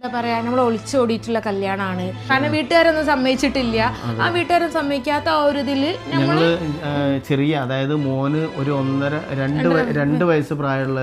എന്താ പറയാ നമ്മൾ ഒളിച്ചോടിയിട്ടുള്ള കല്യാണമാണ് കാരണം വീട്ടുകാരൊന്നും സമ്മതിച്ചിട്ടില്ല. ആ വീട്ടുകാരൊന്നും സമ്മതിക്കാത്ത ആ ഒരു ഇതിൽ ഞങ്ങൾ ചെറിയ അതായത് മോന് ഒരു ഒന്നര രണ്ട് വയ- രണ്ട് വയസ്സ് പ്രായമുള്ള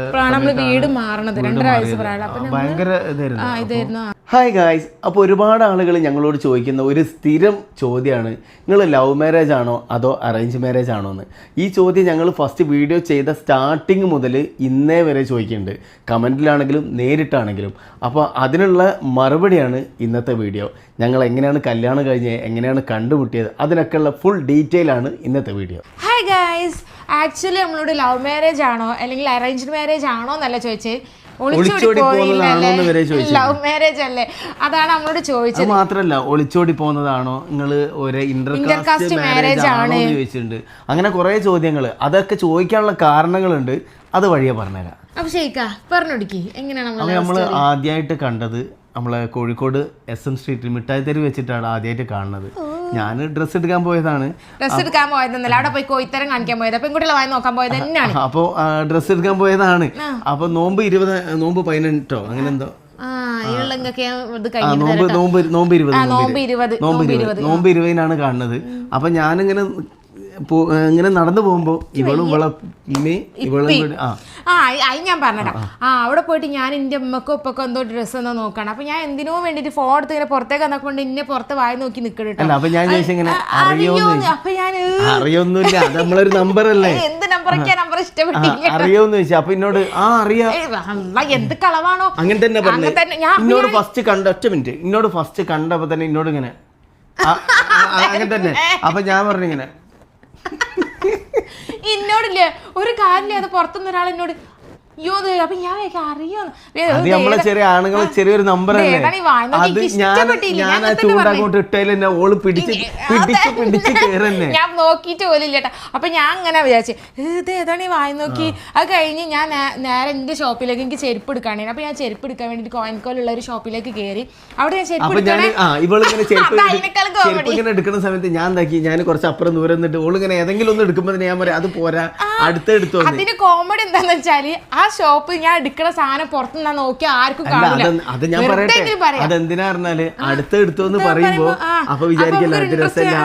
വീട് മാറണത്. രണ്ടര വയസ്സ് പ്രായമുള്ള. അപ്പൊ ഭയങ്കര ഇതായിരുന്നു. ആ ഇതായിരുന്നു. ഹായ് ഗായ്സ് അപ്പോൾ ഒരുപാട് ആളുകൾ ഞങ്ങളോട് ചോദിക്കുന്ന ഒരു സ്ഥിരം ചോദ്യമാണ്. നിങ്ങൾ ലവ് മാരേജ് ആണോ അതോ അറേഞ്ച് മാരേജ് ആണോ എന്ന്. ഈ ചോദ്യം ഞങ്ങൾ ഫസ്റ്റ് വീഡിയോ ചെയ്ത സ്റ്റാർട്ടിങ് മുതൽ ഇന്നേ വരെ ചോദിക്കുന്നുണ്ട്. കമന്റിലാണെങ്കിലും നേരിട്ടാണെങ്കിലും. അപ്പോൾ അതിനുള്ള മറുപടിയാണ് ഇന്നത്തെ വീഡിയോ ഞങ്ങൾ എങ്ങനെയാണ് കല്യാണം കഴിഞ്ഞത് എങ്ങനെയാണ് കണ്ടുമുട്ടിയത് അതിനൊക്കെയുള്ള ഫുൾ ഡീറ്റെയിൽ ആണ് ഇന്നത്തെ വീഡിയോ ഹായ് ഗായ്സ് ആക്ച്വലി നമ്മളോട് ലവ് മാരേജ് ആണോ അല്ലെങ്കിൽ അറേഞ്ച്ഡ് മാരേജ് ആണോ എന്നല്ല ചോദിച്ചത്. ഒളിച്ചോടി പോകുന്നതാണോ വരെ ചോദിച്ചു. ലവ് മാരേജ് അല്ലേ? അതാണ് നമ്മളോട് ചോദിച്ചത്. മാത്രല്ല ഒളിച്ചോടി പോകുന്നതാണോ? നിങ്ങൾ ഒരു ഇന്റർകാസ്റ്റ് മാരേജ് ആണോ. ചോദിച്ചിട്ടുണ്ട്. അങ്ങനെ കുറെ ചോദ്യങ്ങൾ അതൊക്കെ ചോദിക്കാനുള്ള കാരണങ്ങളുണ്ട്. അത് വഴിയെ പറഞ്ഞുതരാം. അപ്പൊ ഷെയ്ക്ക പറഞ്ഞൊടുക്കി. എങ്ങനെയാണ് നമ്മൾ ആദ്യമായിട്ട് കണ്ടത് നമ്മളെ കോഴിക്കോട് എസ് എം സ്ട്രീറ്റിൽ മിഠായി തെരുവ് വെച്ചിട്ടാണ് ആദ്യമായിട്ട് കാണുന്നത്. ഞാൻ ഡ്രസ് എടുക്കാൻ പോയതാണ്. ഡ്രസ് എടുക്കാൻ പോയതെന്നല്ല അവിടെ പോയി കോയിത്തരം കാണിക്കാൻ പോയത്. പെൺകുട്ടികളെ വായി നോക്കാൻ പോയത് തന്നെയാണ്. അപ്പോൾ ഡ്രസ് എടുക്കാൻ പോയതാണ്. അപ്പൊ നോമ്പ് ഇരുപത് നോമ്പ് പതിനെട്ടോ? അങ്ങനെ എന്തോ? നോമ്പ് ഇരുപതിനാണ് കാണുന്നത്. അപ്പൊ ഞാനിങ്ങനെ ഇങ്ങനെ നടന്നു പോകുമ്പോ ഇവളും ഇവളെ ഇവളും കൂടി ആ. അയ് ഞാൻ പറഞ്ഞടാ ആ അവിടെ പോയിട്ട് ഞാൻ എന്റെ ഉമ്മക്കോ ഉപ്പക്കോ എന്തോ ഡ്രസ്സ് എന്നോ നോക്കണം. അപ്പൊ ഞാൻ എന്തിനോ വേണ്ടിട്ട് ഫോൺ എടുത്ത് ഇങ്ങനെ പുറത്തേക്ക് വന്നപ്പോണ്ട് ഇന്നെ പുറത്ത് വായി നോക്കി അല്ല അപ്പൊ ഞാൻ ചോദിച്ചിങ്ങനെ അറിയോന്ന് അറിയോന്ന്. അപ്പൊ ഞാൻ ഏ, അറിയൊന്നുമില്ല അത് നമ്മളൊരു നമ്പർ അല്ലേ എന്ത് നമ്പറൊക്കെ നമ്പർ ഇഷ്ടപ്പെട്ടില്ല. അറിയോന്ന് ചോദിച്ചാ. അപ്പൊ എന്നോട് ആ അറിയാ. എന്ത് കളവാണോ. അങ്ങനെ തന്നെ പറഞ്ഞു. എന്നോട് ഫസ്റ്റ് കണ്ട ഒറ്റ മിനിറ്റ് എന്നോട് ഫസ്റ്റ് കണ്ടപ്പോ തന്നെ എന്നോട് ഇങ്ങനെ അങ്ങനെ തന്നെ. അപ്പൊ ഞാൻ പറഞ്ഞു ഇങ്ങനെ എന്നോടില്ലേ ഒരു കാര്യമില്ല അത് പുറത്തുനിന്ന് ഒരാൾ എന്നോട് അയ്യോ അപ്പൊ ഞാൻ ചെറിയ ആണുങ്ങൾ ചെറിയൊരു നമ്പർ ഞാൻ. ഞാൻ ഞാൻ ആ അങ്ങനെ തന്നെ അങ്ങോട്ട് ഇട്ടതിൽ എന്നെ ഓൾ പിടിച്ച് പിടിച്ച് പിടിച്ച് കയറന്നെ ഞാൻ നോക്കിയിട്ട് പോലും കേട്ടോ. അപ്പൊ ഞാൻ അങ്ങനെ വിചാരിച്ചു ഇത് ഏതാണ് ഈ വായി നോക്കി. അത് കഴിഞ്ഞ് ഞാൻ നേരെ എന്റെ ഷോപ്പിലേക്ക് എനിക്ക് ചെരുപ്പ് എടുക്കാണേ അപ്പൊ ഞാൻ ചെരുപ്പ് എടുക്കാൻ വേണ്ടിട്ട് കോയൻകോലുള്ള ഒരു ഷോപ്പിലേക്ക് കയറി അവിടെ ഞാൻ ചെരുപ്പ്. ഇങ്ങനെ എടുക്കുന്ന സമയത്ത് ഞാൻ എന്താക്കി ഞാൻ കുറച്ച് അപ്പുറം ദൂരം നിന്നിട്ട് ഓളിങ്ങനെ ഏതെങ്കിലും ഒന്ന് എടുക്കുമ്പോൾ ഞാൻ പറയാം അത് പോരാ അടുത്തെടുത്തു അതിന് കോമഡി എന്താന്ന് വെച്ചാൽ ആ ഷോപ്പ് ഞാൻ എടുക്കുന്ന സാധനം പുറത്തുനിന്ന് നോക്കി ആർക്കും കാണില്ല. അത് ഞാൻ പറയട്ടെ. അതെന്തിനാ പറഞ്ഞാൽ അടുത്ത എടുത്തു എന്ന് പറയുമ്പോ. അപ്പൊ വിചാരിക്കല്ല അപ്പൊ രസമല്ല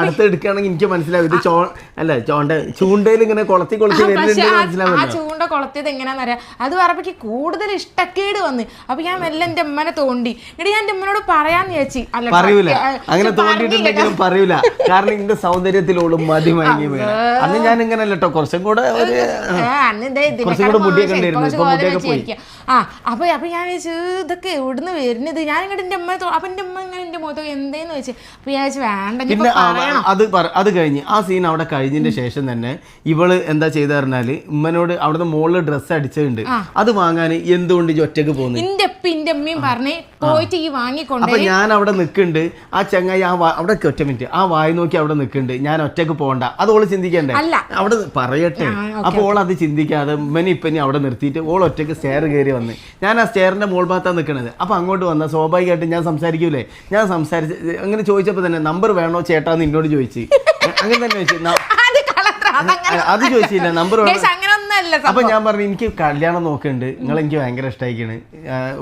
അടുത്ത് എടുക്കുകയാണെങ്കിൽ എനിക്ക് മനസ്സിലാവും. ഇത് ചോ അല്ല ചോണ്ട ചൂണ്ടയിൽ ഇങ്ങനെ കൊളത്തി കൊളത്തി വരുന്നുണ്ട് ആ- ആ ചൂണ്ട കൊളത്തിയത് എങ്ങനെയാന്നറിയാം അത് പറഞ്ഞപ്പോ കൂടുതൽ ഇഷ്ടക്കേട് വന്ന്. അപ്പൊ ഞാൻ മെല്ലെ എന്റെ അമ്മനെ തോണ്ടി. എടി ഞാൻ എന്റെ അമ്മനോട് പറയാന്ന് ചേച്ചി അല്ല പറയൂല. അങ്ങനെ തോണ്ടിട്ടുണ്ടെങ്കിലും തോണ്ടിയിട്ടുണ്ടെങ്കിലും പറയൂല. കാരണം ഇന്റെ സൗന്ദര്യത്തിലോളും മതി മയങ്ങി വീണ. അന്ന് ഞാൻ ഇങ്ങനെ അല്ലട്ടോ കുറച്ചും കൂടെ കുറച്ചും കൂടെ മുടിയൊക്കെ മോശം. ഉണ്ടായിരുന്നു. ഇപ്പൊ ഇപ്പൊ മുടിയൊക്കെ പോലെ ആ അപ്പൊ അപ്പൊ ഞാൻ വെച്ചു ഇതൊക്കെ എവിടുന്ന് വരുന്നത്? ഞാൻ ഇങ്ങോട്ട് എന്റെ അമ്മ അപ്പൊ എന്റെ അമ്മ ഇങ്ങനെ എന്റെ മുഖത്തൊക്കെ എന്തേന്ന് വെച്ച് അപ്പൊ ഞാൻ വെച്ച് വേണ്ട അത് അത് കഴിഞ്ഞ് ആ സീൻ അവിടെ കഴിഞ്ഞതിന്റെ ശേഷം തന്നെ ഇവൾ എന്താ ചെയ്ത പറഞ്ഞാൽ ഉമ്മനോട് അവിടുന്ന് മോളിൽ ഡ്രസ്സ് അടിച്ചിട്ടുണ്ട് അത് വാങ്ങാൻ എന്തുകൊണ്ട് ഈ ഒറ്റയ്ക്ക് പോകുന്നു എന്റെ അപ്പ എന്റെ അമ്മയും പറഞ്ഞേ പോയിട്ട് ഈ വാങ്ങിക്കൊണ്ട്. അപ്പൊ ഞാൻ അവിടെ നിൽക്കുന്നുണ്ട് ആ ചങ്ങായി ആ അവിടെ ഒറ്റ മിനിറ്റ് ആ വായി നോക്കി അവിടെ നിൽക്കുന്നുണ്ട് ഞാൻ ഒറ്റയ്ക്ക് പോകണ്ട അത് ഓൾ ചിന്തിക്കണ്ടേ? അല്ല. അവിടെ പറയട്ടെ. അപ്പൊ ഓൾ അത് ചിന്തിക്കാതെ ഉമ്മനെ ഇപ്പനി അവിടെ നിർത്തിയിട്ട് ഓൾ ഒറ്റയ്ക്ക് സ്റ്റെയർ കയറി വന്ന്. ഞാൻ ആ സ്റ്റെയറിന്റെ മോൾ ഭാഗത്താണ് നിൽക്കുന്നത് അപ്പോൾ അങ്ങോട്ട് വന്ന സ്വാഭാവികമായിട്ട് ഞാൻ സംസാരിക്കൂലേ? ഞാൻ സംസാരിച്ച് അങ്ങനെ ചോദിച്ചപ്പോൾ തന്നെ നമ്പർ വേണോ ചേട്ടാന്ന് എന്നോട് ചോദിച്ചു. അങ്ങനെ തന്നെ ചോദിച്ചു. അത് ചോദിച്ചില്ല. നമ്പർ വേണോ ഒന്നല്ല അപ്പൊ ഞാൻ പറഞ്ഞു എനിക്ക് കല്യാണം നോക്കുന്നുണ്ട് നിങ്ങൾ എനിക്ക് ഭയങ്കര ഇഷ്ടമായിക്കാണ്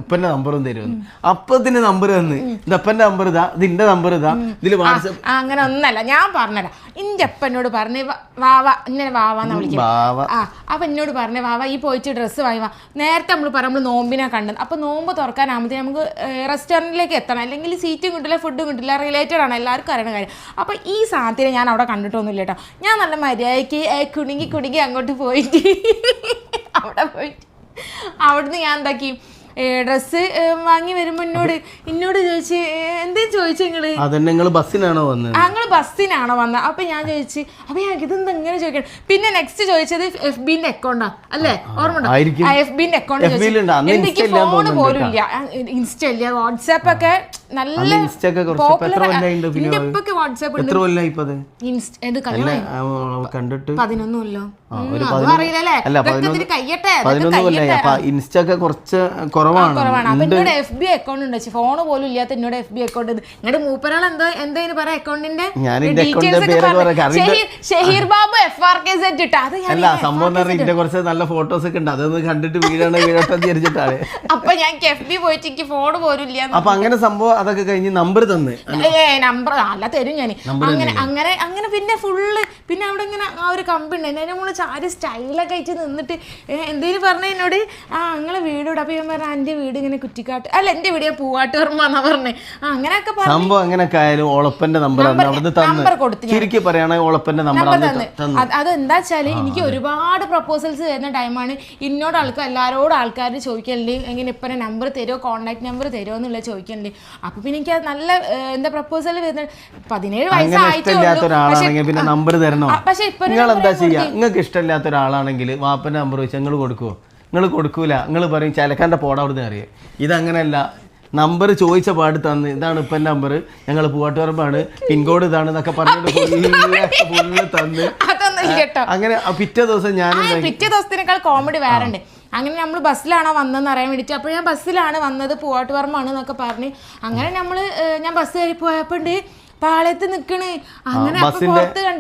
ഉപ്പന്റെ നമ്പറും തരുമെന്ന് അപ്പത്തിന്റെ നമ്പർ തന്ന്. ഇത് അപ്പന്റെ നമ്പർ ഇതാ ഇതിന്റെ നമ്പർ ഇതാ. ഇതിൽ വാട്സപ്പ് അങ്ങനെ ഒന്നല്ല. ഞാൻ പറഞ്ഞല്ല എന്റെ അപ്പനോട് പറഞ്ഞു വാവ ഇങ്ങനെ വാവാന്ന് വിളിക്കും. ആ അപ്പൊ എന്നോട് പറഞ്ഞ വാവ ഈ പോയിട്ട് ഡ്രസ്സ് വാങ്ങി വാ. നേരത്തെ നമ്മൾ പറ നമ്മൾ നോമ്പിനെ കണ്ടത്. അപ്പൊ നോമ്പ് തുറക്കാനാകുമ്പോഴത്തേ നമുക്ക് റെസ്റ്റോറന്റിലേക്ക് എത്തണം. അല്ലെങ്കിൽ സീറ്റും കിട്ടില്ല ഫുഡും കിട്ടില്ല റിലേറ്റഡ് ആണ്. എല്ലാവർക്കും അറിയണ കാര്യം. അപ്പൊ ഈ സാധ്യത ഞാൻ അവിടെ കണ്ടിട്ടൊന്നുമില്ല കേട്ടോ. ഞാൻ നല്ല മര്യാദയ്ക്ക് കുടുങ്ങി കുണുങ്ങി അങ്ങോട്ട് പോയിട്ട് അവിടെ പോയിട്ട് അവിടുന്ന് ഞാൻ എന്താക്കി? ഡ്രസ്സ് വാങ്ങി വരുമ്പോ എന്നോട് എന്നോട് ചോദിച്ച് "ഏ, എന്തേ ചോദിച്ചു നിങ്ങൾ? നിങ്ങൾ ബസ്സിനാണോ വന്നത് ഞങ്ങൾ ബസ്സിനാണോ വന്നത് അപ്പൊ ഞാൻ ചോദിച്ചു അപ്പൊ ഞാൻ ഇതെന്താ ഇങ്ങനെ ചോദിക്കണം? പിന്നെ നെക്സ്റ്റ് ചോദിച്ചത് എഫ് ബിന്റെ അക്കൗണ്ടാ അല്ലേ? ഓർമ്മ. എഫ് ബിന്റെ അക്കൗണ്ട്. എനിക്ക് ഫോൺ പോലും ഇല്ല. ഇൻസ്റ്റ ഇല്ല വാട്സാപ്പ് ഒക്കെ നല്ല ഇൻസ്റ്റ ഒക്കെ കുറച്ച് കുറവാണ്. എന്നോട് എഫ് ബി അക്കൗണ്ട് ഉണ്ട്. ഫോൺ പോലും ഇല്ലാത്ത എന്നോട് എഫ് ബി അക്കൗണ്ട് നിങ്ങളുടെ മൂപ്പരാൾ എന്തോ എന്താ പറയാ അക്കൗണ്ടിന്റെ Shaheer- Babu F R K set ഇട്ടാ. അല്ല സംഭവം കുറച്ച് നല്ല ഫോട്ടോസ് ഒക്കെ ഉണ്ട്. അതൊന്ന് കണ്ടിട്ട് വീടാണ് വീടട്ടെ വിചാരിച്ചിട്ടാണ്. അപ്പൊ ഞാൻ എഫ് ബി പോയിട്ട് എനിക്ക് ഫോൺ പോലും ഇല്ല അപ്പൊ അങ്ങനെ സംഭവം അതൊക്കെ കഴിഞ്ഞ് നമ്പർ തന്ന്. ഏ നമ്പർ അല്ല തരും ഞാൻ അങ്ങനെ അങ്ങനെ അങ്ങനെ പിന്നെ ഫുള്ള് പിന്നെ അവിടെ ഇങ്ങനെ ആ ഒരു കമ്പി ഉണ്ട്. എന്നെ നമ്മൾ ചാരി സ്റ്റൈലൊക്കെ അയച്ച് നിന്നിട്ട് എന്തേലും പറഞ്ഞ എന്നോട് ആ നിങ്ങളെ വീട് ഇവിടെ അപ്പൊ ഞാൻ പറഞ്ഞ എന്റെ വീട് ഇങ്ങനെ കുറ്റിക്കാട്ട് അല്ല എന്റെ വീട് ഞാൻ പൂവാട്ട് എന്നാ പറഞ്ഞേ. അങ്ങനെയൊക്കെ പറഞ്ഞു സംഭവം അങ്ങനെയൊക്കെ ആയാലും ഓളപ്പന്റെ നമ്പർ നമ്പർ കൊടുത്തു ചുരുക്കി പറയുകയാണെങ്കിൽ നമ്പർ അത് അതെന്താ വെച്ചാൽ എനിക്ക് ഒരുപാട് പ്രപ്പോസൽസ് വരുന്ന ടൈമാണ് ഇന്നോട് ആൾക്കാർ എല്ലാരോടും ആൾക്കാർ ചോദിക്കലുണ്ട്. എങ്ങനെ ഇപ്പം നമ്പർ തരുമോ കോൺടാക്ട് നമ്പർ തരുമോ എന്നുള്ള ചോദിക്കലുണ്ട്. അപ്പൊ പിന്നെ എനിക്ക് നല്ല എന്താ പ്രപ്പോസൽ വരുന്നത്? പതിനേഴ് നിങ്ങൾക്ക് ഇഷ്ടമില്ലാത്ത ഒരാളാണെങ്കിൽ വാപ്പന്റെ നമ്പർ വെച്ചാൽ നിങ്ങൾ കൊടുക്കുവോ? നിങ്ങൾ കൊടുക്കൂല. നിങ്ങൾ പറയും ചിലക്കാന്റെ പോടാ അവിടുന്ന് അറിയാം ഇതങ്ങനെയല്ല. നമ്പർ ചോദിച്ച പാട് തന്ന്. ഇതാണ് ഇപ്പം നമ്പർ. ഞങ്ങൾ പൂവാട്ടുപറമ്പാണ്. പിൻകോഡ് ഇതാണ് എന്നൊക്കെ പറഞ്ഞിട്ട് ഫുള്ള് തന്ന്. കേട്ടോ അങ്ങനെ പിറ്റേ ദിവസം ഞാൻ പിറ്റേ ദിവസത്തിനേക്കാൾ കോമഡി വേറെ ഉണ്ട് അങ്ങനെ നമ്മൾ ബസ്സിലാണോ വന്നതെന്ന് അറിയാൻ വേണ്ടിയിട്ട് അപ്പോൾ ഞാൻ ബസ്സിലാണ് വന്നത് പൂവാട്ടുപറമ്പാണ് എന്നൊക്കെ പറഞ്ഞ്. അങ്ങനെ നമ്മൾ ഞാൻ ബസ് കയറി പോയപ്പോൾ ഉണ്ട് പാളയത്ത് നിക്കണ്. അങ്ങനെ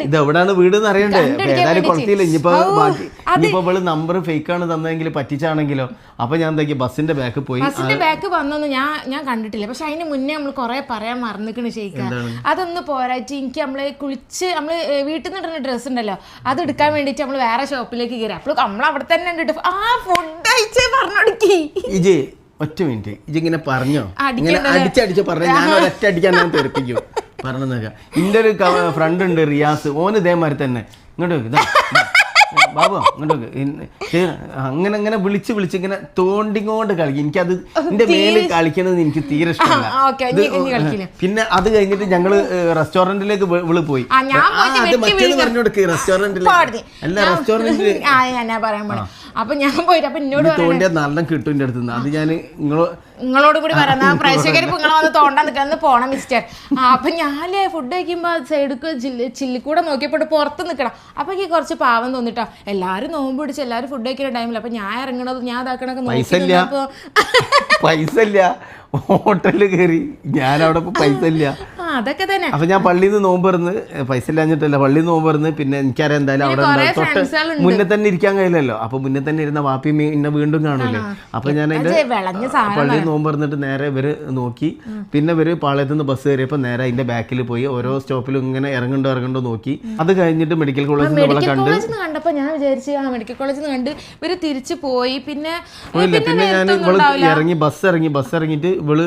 ഇത് എവിടാണ് വീട് എന്ന് അറിയണ്ടേ ഏതായാലും. ഇനിയിപ്പോ ബാക്കി ഇനിയിപ്പോ ഇവൾ നമ്പർ ഫേക്ക് ആണ് തന്നെങ്കിൽ പറ്റിച്ചാണെങ്കിലോ? അപ്പൊ ഞാൻ എന്താക്കി ബസ്സിന്റെ ബാക്ക് പോയി. ബസ്സിന്റെ ബാക്ക് വന്നൊന്നും ഞാൻ ഞാൻ കണ്ടിട്ടില്ല. പക്ഷെ അതിന് മുന്നേ നമ്മൾ കുറെ പറയാൻ മറന്നിക്കണ് ശരിക്കും. അതൊന്ന് പോരായിട്ട് എനിക്ക് നമ്മൾ കുളിച്ച് നമ്മൾ വീട്ടിൽ നിന്ന് ഇടുന്ന ഡ്രസ്സ് ഉണ്ടല്ലോ അത് എടുക്കാൻ വേണ്ടിട്ട് നമ്മൾ വേറെ ഷോപ്പിലേക്ക് കയറി അപ്പോൾ നമ്മൾ അവിടെ തന്നെ ഉണ്ട് ആ ഫുഡ് അയച്ചേ പറഞ്ഞോടുക്കി. ഇജി ഒറ്റ മിനിറ്റ് ഇജ് ഇങ്ങനെ പറഞ്ഞോ? ഇങ്ങനെ? അടിച്ചടിച്ച് പറഞ്ഞു? ഞാൻ ഒരൊറ്റ അടിക്കാൻ ഞാൻ തെറിപ്പിക്കും. പറഞ്ഞേക്ക എന്റെ ഒരു ഫ്രണ്ട് ഉണ്ട് റിയാസ്. ഓന് ഇതേമാതിരി തന്നെ. ഇങ്ങോട്ട് നോക്ക്, ഇതാ. ബാബു അങ്ങോട്ട് അങ്ങനെ അങ്ങനെ വിളിച്ച് വിളിച്ച് ഇങ്ങനെ തോണ്ടിങ്ങോണ്ട് കളിക്കും. എനിക്കത് എന്റെ മേൽ കളിക്കുന്നത് എനിക്ക് തീരെ ഇഷ്ടമല്ല. പിന്നെ അത് കഴിഞ്ഞിട്ട് ഞങ്ങൾ റെസ്റ്റോറന്റിലേക്ക് വിൾ പോയി. അത് മറ്റേത് വീഴുക. പറഞ്ഞോടുക്ക് റെസ്റ്റോറന്റിൽ. അല്ല അപ്പൊ ഞാൻ പോയിട്ട് അപ്പൊ എന്നോട് നല്ല കിട്ടും എന്റെ അടുത്ത് അത് ഞാൻ നിങ്ങൾ നിങ്ങളോട് കൂടി പറയുന്ന പ്രേക്ഷകർ ഇപ്പൊ നിങ്ങളെ വന്ന് തോണ്ടാൻ നിൽക്കുന്നത് പോണം മിസ്റ്റർ അപ്പൊ ഞാൻ ഫുഡ് കഴിക്കുമ്പോ സൈഡിക്ക് ചില്ലിക്കൂടെ നോക്കിയപ്പോ പുറത്ത് നിൽക്കണം അപ്പൊ എനിക്ക് കുറച്ച് പാവം തോന്നിട്ടോ എല്ലാരും നോമ്പ് പിടിച്ച് എല്ലാരും ഫുഡ് കഴിക്കുന്ന ടൈമിൽ അപ്പൊ ഞാൻ ഇറങ്ങണത് ഞാൻ ഇതാക്കണൊക്കെ പൈസ ഇല്ല. പൈസ ഇല്ല. ഹോട്ടലിൽ കയറി ഞാൻ അവിടെ പൈസ ഇല്ല. അതൊക്കെ തന്നെ. അപ്പൊ ഞാൻ പള്ളിയിൽ നിന്ന് നോമ്പ് തുറന്ന് പൈസ ഇല്ലാഞ്ഞിട്ടല്ല പള്ളിയിൽ നിന്ന് നോമ്പ് തുറന്ന് പിന്നെ എനിക്കറിയാം എന്തായാലും അവിടെ തൊട്ട് മുന്നേ തന്നെ ഇരിക്കാൻ കഴിയില്ലല്ലോ. അപ്പൊ മുന്നേ തന്നെ ഇരുന്ന വാപ്പി എന്നെ വീണ്ടും കാണൂലേ. അപ്പൊ ഞാൻ അതിന്റെ സാധനം പള്ളിയിൽ നോമ്പ് തുറന്നിട്ട് നേരെ ഇവർ നോക്കി. പിന്നെ ഇവർ പാളയത്ത് നിന്ന് ബസ് കയറിയപ്പോ നേരെ അതിന്റെ ബാക്കിൽ പോയി ഓരോ സ്റ്റോപ്പിലും ഇങ്ങനെ ഇറങ്ങണ്ടോ ഇറങ്ങണ്ടോ നോക്കി. അത് കഴിഞ്ഞിട്ട് മെഡിക്കൽ കോളേജിൽ നിന്ന് കണ്ടു കണ്ടപ്പോ ഞാൻ വിചാരിച്ചു ആ മെഡിക്കൽ കോളേജിൽ നിന്ന് കണ്ട് ഇവർ തിരിച്ചു പോയി. പിന്നെ പിന്നെ ഞാൻ ഇവൾ ഇറങ്ങി ബസ് ഇറങ്ങി ബസ് ഇറങ്ങിയിട്ട് ഇവൾ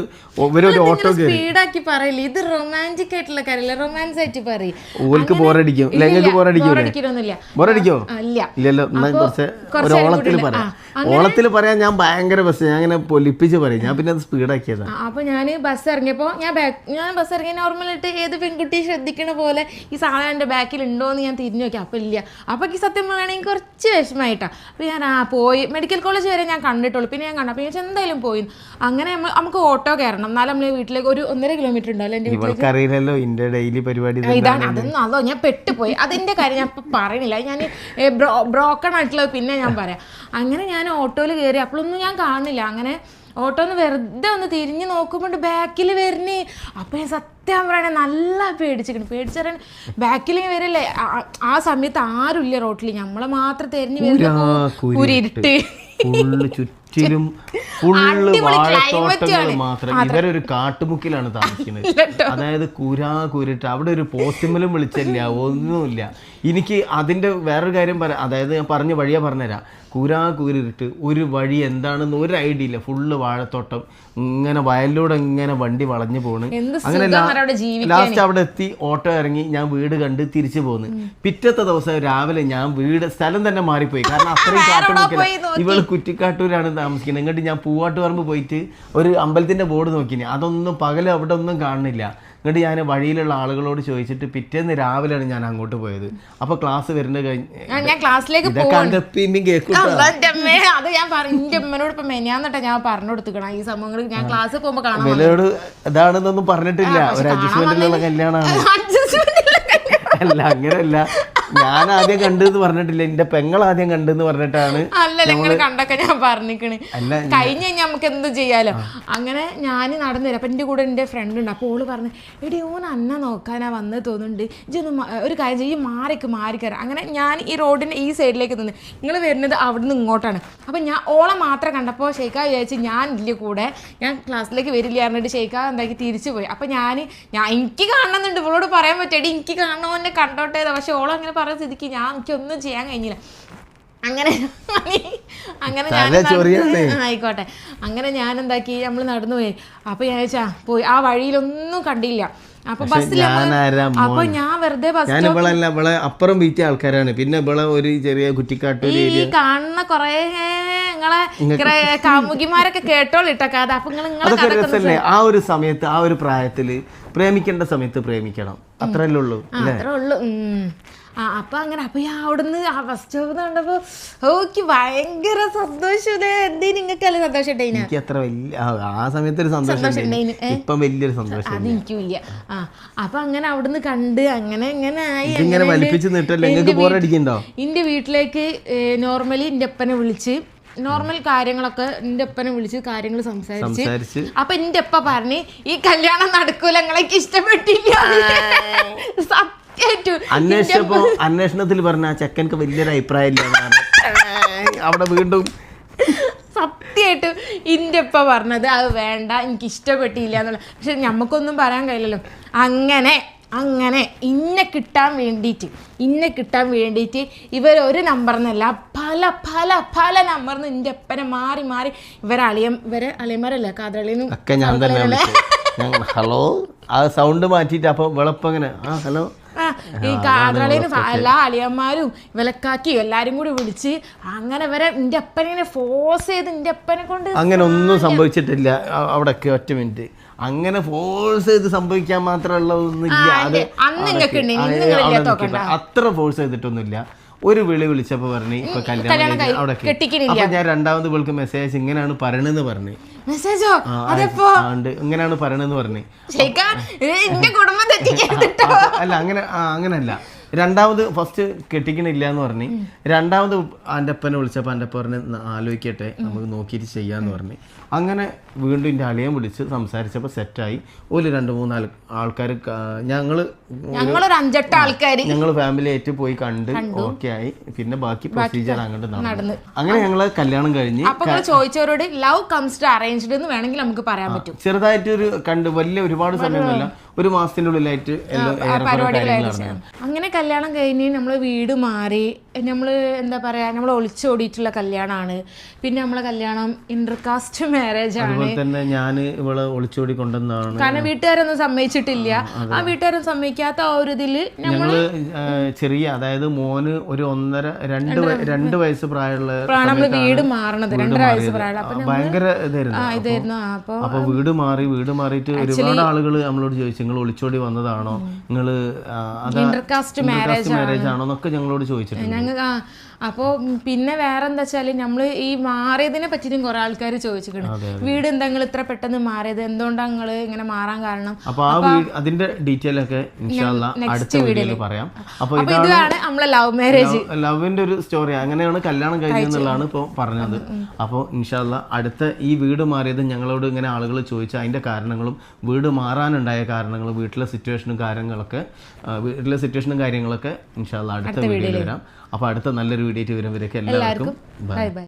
ഇവരൊരു ഓട്ടോ സ്പീഡാക്കി പറയില്ല ഇത് റൊമാന്റിക് ആയിട്ടുള്ള കാര്യമില്ല. റൊമാൻസ് ആയിട്ട് പറയും. ഓൾക്ക് ബോറടിക്കും. ബോറടിക്കോ? ഇല്ല. ഇല്ലല്ലോ. ഓളത്തിൽ പറയാം. ഓളത്തിൽ പറയാൻ ഞാൻ ഭയങ്കര ബസ്. ഞാൻ അങ്ങനെ പൊലിപ്പിച്ച് പറയും. ഞാൻ പിന്നെ അത് സ്പീഡാക്കിയതാ ആ, അപ്പൊ ഞാൻ ബസ് ഇറങ്ങിയപ്പോ ഞാൻ ഞാൻ ബസ് ഇറങ്ങിയ നോർമലായിട്ട് ഏത് പെൺകുട്ടി ശ്രദ്ധിക്കണ പോലെ ഈ സാധനം എന്റെ ബാക്കിൽ ഉണ്ടോ എന്ന് ഞാൻ തിരിഞ്ഞു നോക്കി. അപ്പൊ ഇല്ല. അപ്പൊ ഈ സത്യം പറയുകയാണെങ്കിൽ കുറച്ച് വിഷമമായിട്ടാണ് അപ്പൊ ഞാൻ ആ പോയി. മെഡിക്കൽ കോളേജ് വരെ ഞാൻ കണ്ടിട്ടുള്ളൂ. പിന്നെ ഞാൻ കണ്ടു. അപ്പൊ ഞാൻ എന്തായാലും പോയി അങ്ങനെ നമുക്ക് ഓട്ടോ കയറണം. എന്നാലും നമ്മളെ വീട്ടിലേക്ക് ഒരു ഒന്നര കിലോമീറ്റർ ഉണ്ടല്ലോ എന്റെ വീട്ടിലേക്ക് ഇവൾക്കറിയില്ലല്ലോ ഇന്റെ ഡെയിലി പരിപാടി ഇതാണ്. അതൊന്നും അതോ ഞാൻ പെട്ടുപോയി. അതിന്റെ കാര്യം ഞാൻ ഇപ്പൊ പറയണില്ല ഞാൻ ബ്രോക്കൺ ആയിട്ടുള്ളത് പിന്നെ ഞാൻ പറയാം. അങ്ങനെ ഞാൻ ഓട്ടോയിൽ കയറി അപ്പോഴൊന്നും ഞാൻ കാണുന്നില്ല. അങ്ങനെ ഓട്ടോ ഒന്ന് വെറുതെ ഒന്ന് തിരിഞ്ഞ് നോക്കുമ്പോൾ ബാക്കിൽ വരുന്നേ. അപ്പൊ ഞാൻ സത്യം പറയണേ നല്ല പേടിച്ചിരിക്കണം പേടിച്ചാൽ ബാക്കിൽ വരില്ലേ? ആ- സമയത്ത് ആരുമില്ല റോട്ടിൽ നമ്മളെ മാത്രം തിരിഞ്ഞ് വരുന്ന ഒരു ഫുള്ള് ചുറ്റിലും ഫുള്ള് വാഴത്തോട്ടങ്ങൾ. മാത്രം. ഇവരൊരു കാട്ടുമുക്കിലാണ് താമസിക്കുന്നത്. അതായത് കുരാ കുരുട്ട് അവിടെ ഒരു പോസ്റ്റുമലും വിളിച്ചില്ല ഒന്നുമില്ല. എനിക്ക് അതിന്റെ വേറൊരു കാര്യം പറയാം. അതായത് ഞാൻ പറഞ്ഞ വഴിയാ പറഞ്ഞുതരാം. കുരാ കുരുട്ട് ഒരു വഴി എന്താണെന്ന് ഒരു ഐഡിയ ഇല്ല. ഫുള്ള് വാഴത്തോട്ടം. ഇങ്ങനെ വയലിലൂടെ ഇങ്ങനെ വണ്ടി വളഞ്ഞു പോണ്. അങ്ങനെ ലാസ്റ്റ് അവിടെ എത്തി ഓട്ടോ ഇറങ്ങി ഞാൻ വീട് കണ്ട് തിരിച്ചു പോന്ന്. പിറ്റത്തെ ദിവസം രാവിലെ ഞാൻ വീട് സ്ഥലം തന്നെ മാറിപ്പോയി. കാരണം അത്രയും കാട്ടുമുക്കില്ല ഇവൾ കുറ്റിക്കാട്ടൂരാണ് താമസിക്കുന്നത്. ഇങ്ങോട്ട് ഞാൻ പൂവാട്ട് പറമ്പ് പോയിട്ട് ഒരു അമ്പലത്തിന്റെ ബോർഡ് നോക്കിനി. അതൊന്നും പകൽ അവിടെ ഒന്നും കാണുന്നില്ല. എന്നിട്ട് ഞാൻ വഴിയിലുള്ള ആളുകളോട് ചോദിച്ചിട്ട് പിറ്റേന്ന് രാവിലെയാണ് ഞാൻ അങ്ങോട്ട് പോയത്. അപ്പൊ ക്ലാസ് വരുന്നത് അത് ഞാൻ എന്റെ അമ്മനോട് ഇപ്പൊ മെനിയാന്നിട്ടാ ഞാൻ പറഞ്ഞു കൊടുത്തുക്കണം. ഈ സംഭവങ്ങൾ ഞാൻ ക്ലാസ് പോകുമ്പോ കാണാൻ വിലയോട് ഇതാണെന്നൊന്നും പറഞ്ഞിട്ടില്ല. ഒരു അഡ്ജസ്റ്റ്മെന്റിലുള്ള കല്യാണമാണ്. അല്ല അങ്ങനെയല്ല. ഞാൻ ആദ്യം കണ്ടെന്ന് പറഞ്ഞിട്ടില്ല. എന്റെ പെങ്ങൾ ആദ്യം കണ്ടെന്ന് പറഞ്ഞിട്ടാണ് അല്ല നിങ്ങൾ കണ്ടൊക്കെ ഞാൻ പറഞ്ഞിക്കണ്. കഴിഞ്ഞ് കഴിഞ്ഞാൽ നമുക്ക് എന്ത് ചെയ്യാലോ? അങ്ങനെ ഞാൻ നടന്നു വരാം. അപ്പൊ എന്റെ കൂടെ എന്റെ ഫ്രണ്ട് ഉണ്ട്. അപ്പോൾ ഓൾ പറഞ്ഞു എടി ഓൻ അന്ന നോക്കാനാ വന്നത് തോന്നുന്നുണ്ട്. ഇജൊന്ന് ഒരു കാര്യം ചെയ്യും മാറിക്ക് മാറിക്കരാം അങ്ങനെ ഞാൻ ഈ റോഡിന്റെ ഈ സൈഡിലേക്ക് നിന്ന് നിങ്ങൾ വരുന്നത് അവിടുന്ന് ഇങ്ങോട്ടാണ്. അപ്പൊ ഞാൻ ഓളെ മാത്രം കണ്ടപ്പോൾ ഷെയ്ക്ക വിചാരിച്ച് ഞാൻ ഇല്ല കൂടെ. ഞാൻ ക്ലാസ്സിലേക്ക് വരില്ല പറഞ്ഞിട്ട് ഷെയ്ക്ക എന്താക്കി തിരിച്ചു പോയി. അപ്പൊ ഞാൻ ഞാൻ എനിക്ക് കാണണമെന്നുണ്ട് ഇവളോട് പറയാൻ പറ്റേടി എനിക്ക് കാണണമെന്നെ കണ്ടോട്ടെ പക്ഷെ ഓളങ്ങനെ അങ്ങനെ പറഞ്ഞ സ്ഥിതിക്ക് ഞാൻ എനിക്കൊന്നും ചെയ്യാൻ കഴിഞ്ഞില്ല. അങ്ങനെ അങ്ങനെ ഞാൻ ആയിക്കോട്ടെ. അങ്ങനെ ഞാൻ എന്താക്കി നമ്മൾ നടന്നു പോയി അപ്പൊ ഞാൻ വെച്ചാ പോയി. ആ വഴിയിലൊന്നും കണ്ടില്ല. അപ്പൊ ബസ്സിൽ അപ്പൊ ഞാൻ വെറുതെ ബസ് അപ്പുറം വീട്ടിയ ആൾക്കാരാണ്. പിന്നെ ഇവിടെ ഒരു ചെറിയ കുറ്റിക്കാട്ട് ഈ കാണുന്ന കൊറേ നിങ്ങളെ കാമുകിമാരൊക്കെ കേട്ടോളിട്ടോ കഥ. അപ്പൊ നിങ്ങൾ ആ ഒരു സമയത്ത് ആ ഒരു പ്രായത്തിൽ പ്രേമിക്കേണ്ട സമയത്ത് പ്രേമിക്കണം. അത്രല്ലേ ഉള്ളൂ അത്രേ ഉള്ളു. ആ അപ്പൊ അങ്ങനെ അപ്പൊ ഞാൻ അവിടുന്ന് ആ ബസ് സ്റ്റോപ്പ് കണ്ടപ്പോ ഓക്ക് ഭയങ്കര സന്തോഷം എന്തേ നിങ്ങൾക്കല്ലേ സന്തോഷം ഉണ്ടായിന എനിക്ക് അത്ര വലിയ ആ- സമയത്ത് ഒരു സന്തോഷം. ഇപ്പം വലിയൊരു സന്തോഷം അത് എനിക്കും ഇല്ല ആ അപ്പൊ അങ്ങനെ അവിടുന്ന് കണ്ട് അങ്ങനെ ഇങ്ങനെ ആയി ഇങ്ങനെ വലിപ്പിച്ചു നിട്ടല്ലേ നിങ്ങൾക്ക് ബോറടിക്കുന്നുണ്ടോ എന്റെ വീട്ടിലേക്ക് നോർമലി എന്റെ അപ്പനെ വിളിച്ച് നോർമൽ കാര്യങ്ങളൊക്കെ എന്റെ അപ്പനെ വിളിച്ച് കാര്യങ്ങൾ സംസാരിച്ച്. അപ്പൊ എന്റെ അപ്പ പറഞ്ഞ് ഈ കല്യാണം നടക്കൂല നിങ്ങളേക്ക് ഇഷ്ടപ്പെട്ടില്ല. അന്വേഷിച്ചപ്പോ അന്വേഷണത്തിൽ പറഞ്ഞ ചെക്കൻക്ക് വലിയൊരു അഭിപ്രായം ഇല്ല അവിടെ വീണ്ടും സത്യമായിട്ട്. ഇന്റെ ഇപ്പൊ പറഞ്ഞത് അത് വേണ്ട എനിക്ക് ഇഷ്ടപ്പെട്ടില്ല എന്നുള്ള പക്ഷെ നമുക്കൊന്നും പറയാൻ കഴിയില്ലല്ലോ. അങ്ങനെ അങ്ങനെ ഇന്നെ കിട്ടാൻ വേണ്ടിയിട്ട് ഇന്നെ കിട്ടാൻ വേണ്ടിയിട്ട് ഇവർ ഒരു നമ്പറിന്നല്ല പല പല പല നമ്പറിന്ന് എന്റെ അപ്പനെ മാറി മാറി ഇവരെ അളിയം ഇവരെ അളിയന്മാരല്ലേ കാതളിന്ന് ഒക്കെ ഞാൻ തന്നെ ഹലോ? ആ സൗണ്ട് മാറ്റിയിട്ട് അപ്പൊ വെളപ്പങ്ങനെ ആ ഹലോ? ഈ കാതളിന് എല്ലാ അളിയന്മാരും വിലക്കാക്കി എല്ലാരും കൂടി വിളിച്ച് അങ്ങനെ വരെ എന്റെ അപ്പനെ ഫോഴ്സ് ചെയ്ത് എന്റെ അപ്പനെ കൊണ്ട് അങ്ങനെ ഒന്നും സംഭവിച്ചിട്ടില്ല. അവിടെ ഒറ്റ മിനിറ്റ് അങ്ങനെ ഫോഴ്സ് ചെയ്ത് സംഭവിക്കാൻ മാത്രമുള്ള ഒന്നുമില്ല അത്. അത്ര ഫോഴ്സ് ചെയ്തിട്ടൊന്നുമില്ല. ഒരു വിളി വിളിച്ചപ്പോ പറഞ്ഞു ഇപ്പൊ കല്യാണം കഴിഞ്ഞ് അവിടെ കെട്ടിക്കണില്ല. അപ്പൊ ഞാൻ രണ്ടാമത് വിളിക്ക് മെസ്സേജ് ഇങ്ങനെയാണ് പറയണെന്ന് പറഞ്ഞു. മെസ്സേജോ ആ, അതെപ്പോ? ഉണ്ട്. ഇങ്ങനെയാണ് പറയണെന്ന് പറഞ്ഞു. ശരിക്കാ? എന്റെ കുടുംബം തെറ്റിക്കരുത് അല്ല അങ്ങനെ ആ, അങ്ങനല്ല. രണ്ടാമത് ഫസ്റ്റ് കെട്ടിക്കണില്ല എന്ന് പറഞ്ഞു രണ്ടാമത് എന്റെ അപ്പനെ വിളിച്ചപ്പോൾ എന്റെ അപ്പ പറഞ്ഞ് ആലോചിക്കട്ടെ നമുക്ക് നോക്കിയിട്ട് ചെയ്യാന്ന് പറഞ്ഞു. അങ്ങനെ വീണ്ടും എന്റെ അളിയൻ വിളിച്ച് സംസാരിച്ചപ്പോൾ സെറ്റായി ഒരു രണ്ട് മൂന്നാൽ ആൾക്കാർ ഞങ്ങൾ അഞ്ചെട്ട് ആൾക്കാർ ഞങ്ങൾ ഫാമിലി ആയിട്ട് പോയി കണ്ട് ഓക്കെ ആയി. പിന്നെ ബാക്കി പ്രൊസീജിയർ അങ്ങോട്ട് നടന്നു. അങ്ങനെ ഞങ്ങൾ കല്യാണം കഴിഞ്ഞ് ചോദിച്ചവരോട് ലവ് കംസ് ടു അറേഞ്ച്ഡ് എന്ന് വേണമെങ്കിൽ നമുക്ക് പറയാൻ പറ്റും. ചെറുതായിട്ട് ഒരു കണ്ട് വലിയ ഒരുപാട് സമയമൊന്നുമില്ല. ഒരു മാസത്തിന്റെ ഉള്ളിലായിട്ട് എല്ലാം അങ്ങനെ കല്യാണം കഴിഞ്ഞ് നമ്മൾ വീട് മാറി നമ്മൾ എന്താ പറയാ നമ്മൾ ഒളിച്ചോടിയിട്ടുള്ള കല്യാണമാണ് പിന്നെ നമ്മളെ കല്യാണം ഇന്റർകാസ്റ്റ് മാരേജ് ആണ്. തന്നെ ഞാൻ ഇവളെ ഒളിച്ചോടി കൊണ്ടുവന്നാണ്. കാരണം വീട്ടുകാരൊന്നും സമ്മതിച്ചിട്ടില്ല. ആ വീട്ടുകാരും സമ്മതിക്കാത്ത ആ ഒരു ഇതിൽ ഞങ്ങൾ ചെറിയ അതായത് മോന് ഒരു ഒന്നര രണ്ട് രണ്ട് വയസ്സ് പ്രായമുള്ള നമ്മൾ വീട് മാറണത്. രണ്ടര വയസ്സ് ഭയങ്കര ഇതായിരുന്നു. അപ്പൊ- വീട് മാറി വീട് മാറിയിട്ട് ഒരുപാട് ആളുകൾ നമ്മളോട് ചോദിച്ചു നിങ്ങൾ ഒളിച്ചോടി വന്നതാണോ? നിങ്ങൾ ഇന്റർകാസ്റ്റ് മാരേജ് ആണോ. എന്നൊക്കെ ഞങ്ങളോട് ചോദിച്ചിട്ടുണ്ട്. ഞങ്ങൾ ആ അപ്പോൾ പിന്നെ വേറെ എന്താ വെച്ചാൽ നമ്മൾ ഈ മാറിയതിനെ പറ്റിയിട്ടും കൊറേ ആൾക്കാർ ചോദിച്ചിട്ടുണ്ട്. വീട് എന്താ നിങ്ങൾ ഇത്ര പെട്ടെന്ന് മാറിയത്? എന്തുകൊണ്ടാണ് നിങ്ങൾ ഇങ്ങനെ മാറാൻ കാരണം? അപ്പൊ ആ വീട് അതിന്റെ ഡീറ്റെയിൽ ഒക്കെ അടുത്ത വീഡിയോയിൽ പറയാം. അപ്പൊ അപ്പൊ ഇതാണ് നമ്മളെ ലവ് മാരേജ് ലവിന്റെ ഒരു സ്റ്റോറി അങ്ങനെയാണ് കല്യാണം കഴിഞ്ഞെന്നുള്ളതാണ് ഇപ്പോൾ പറഞ്ഞത്. അപ്പോൾ ഇൻഷാല്ല അടുത്ത ഈ വീട് മാറിയത് ഞങ്ങളോട് ഇങ്ങനെ ആളുകൾ ചോദിച്ച അതിന്റെ കാരണങ്ങളും വീട് മാറാനുണ്ടായ കാരണങ്ങളും വീട്ടിലെ സിറ്റുവേഷനും കാര്യങ്ങളൊക്കെ വീട്ടിലെ സിറ്റുവേഷനും കാര്യങ്ങളൊക്കെ ഇൻഷാല്ല അടുത്ത വീഡിയോയിൽ വരാം. അപ്പോൾ അടുത്ത നല്ലൊരു വീഡിയോ വരുമ്പോഴേക്കും എല്ലാവർക്കും ബൈ ബൈ